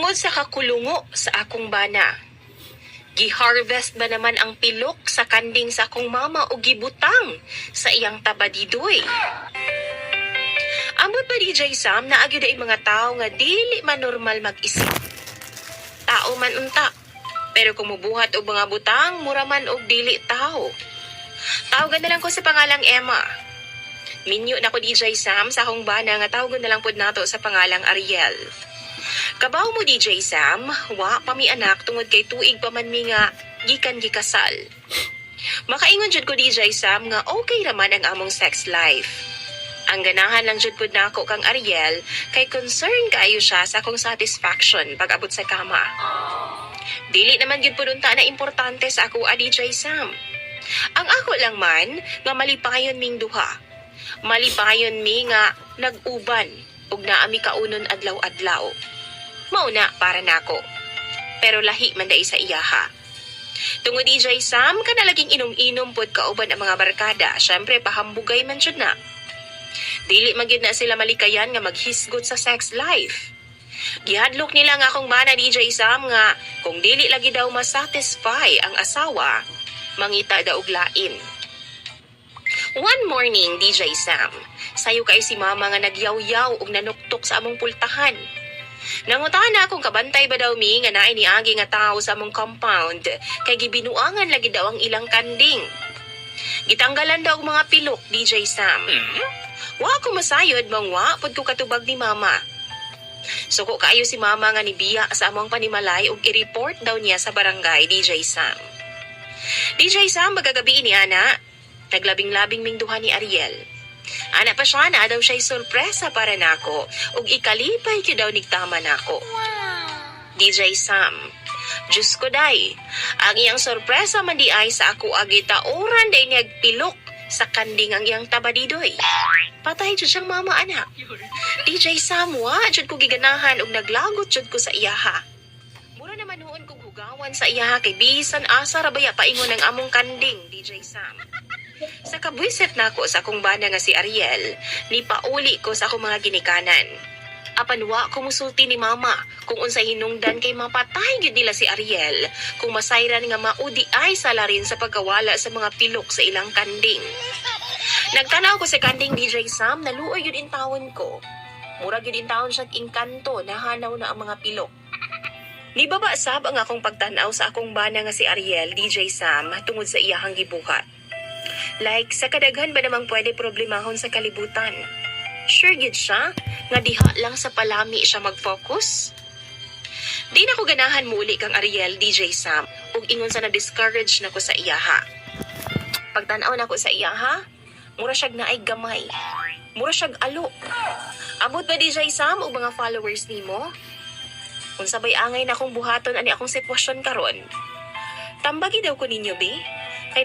Tungod sa kakulungo sa akong bana. Giharvest ba naman ang pilok sa kanding sa akong mama o gibutang sa iyang tabadidoy? Ambot ba DJ Sam na agyo mga tao nga dili man normal mag-isip? Tao man unta. Pero kung mubuhat og mga butang, mura man og dili tao. Tawagan na lang ko sa pangalang Emma. Minyo na ko DJ Sam sa akong bana nga tawagan na lang pod nato sa pangalang Ariel. Kabaw mo DJ Sam, wa pa mi anak tungod kay tuig pa man mi nga gikan gikasal. Makaingon jud ko DJ Sam nga okay raman ang among sex life. Ang ganahan lang jud pud nako kang Ariel kay concern kaayo siya sa akong satisfaction pag abot sa kama. Dili naman gyud pud unta na importante sa ako a DJ Sam. Ang ako lang man nga malipayon ming duha. Malipayon mi nga nag-uban ug naami kaunon adlaw-adlaw. Mauna para nako. Pero lahi man dai sa iyaha. Tungod DJ Sam, kana laging inom-inom pod kauban ang mga barkada. Syempre pahambugay man jud na. Dili man gyud na sila malikayan nga maghisgot sa sex life. Gihadlok nila nga akong mana DJ Sam nga kung dili lagi daw masatisfy ang asawa, mangita daw og lain. One morning, DJ Sam, sayo kay si mama nga nagyaw-yaw og nanuktok sa among pultahan. Nangutahan na akong kabantay ba daw mi nga naay niagi nga tao sa among compound kay gibinuangan lagi daw ang ilang kanding. Gitanggalan daw mga pilok, DJ Sam. Wa ko masayod mang wa pod ko katubag ni mama. Suko kaayo si mama nga nibiya sa among panimalay ug i-report daw niya sa barangay DJ Sam. DJ Sam magagabi ni ana. Naglabing-labing ming duha ni Ariel. Ana pa siya na daw siya'y sorpresa para nako ug ikalipay ko daw nigtama nako. DJ Sam. Diyos ko day, ang iyang sorpresa man di ay sa ako agita oran day nagpilok sa kanding ang iyang tabadidoy. Patay jud siyang mama anak. DJ Sam, wa jud ko giganahan ug naglagot jud ko sa iyaha. Mura naman noon kong hugawan sa iyaha kay bisan asa ra baya paingon ang among kanding, DJ Sam. Sa kabwiset na ako sa akong bana nga si Ariel, ni pauli ko sa akong mga ginikanan. Apan wa ko musulti ni mama kung unsay hinungdan kay mapatay gid nila si Ariel kung masayran nga maudi ay sala rin sa pagkawala sa mga pilok sa ilang kanding. Nagtanaw ko sa kanding DJ Sam, naluoy yun in tawon ko. Murag yun in tawon siya inkanto, nahanaw na ang mga pilok. Ni sab ang akong pagtanaw sa akong bana nga si Ariel, DJ Sam, tungod sa iyahang gibuhat. Like, sa kadaghan ba namang pwede problemahon sa kalibutan? Sure gid siya, nga diha lang sa palami siya mag-focus? Di na ko ganahan muli kang Ariel, DJ Sam, ug ingon sa na-discourage na ko sa iyaha. Pagtanaw na ko sa iyaha, mura siyag na ay gamay. Mura siyag alo. Amot ba DJ Sam o mga followers nimo? Kung sabay angay na akong buhaton ani akong sitwasyon karon. Tambagi daw ko ninyo, be. Kay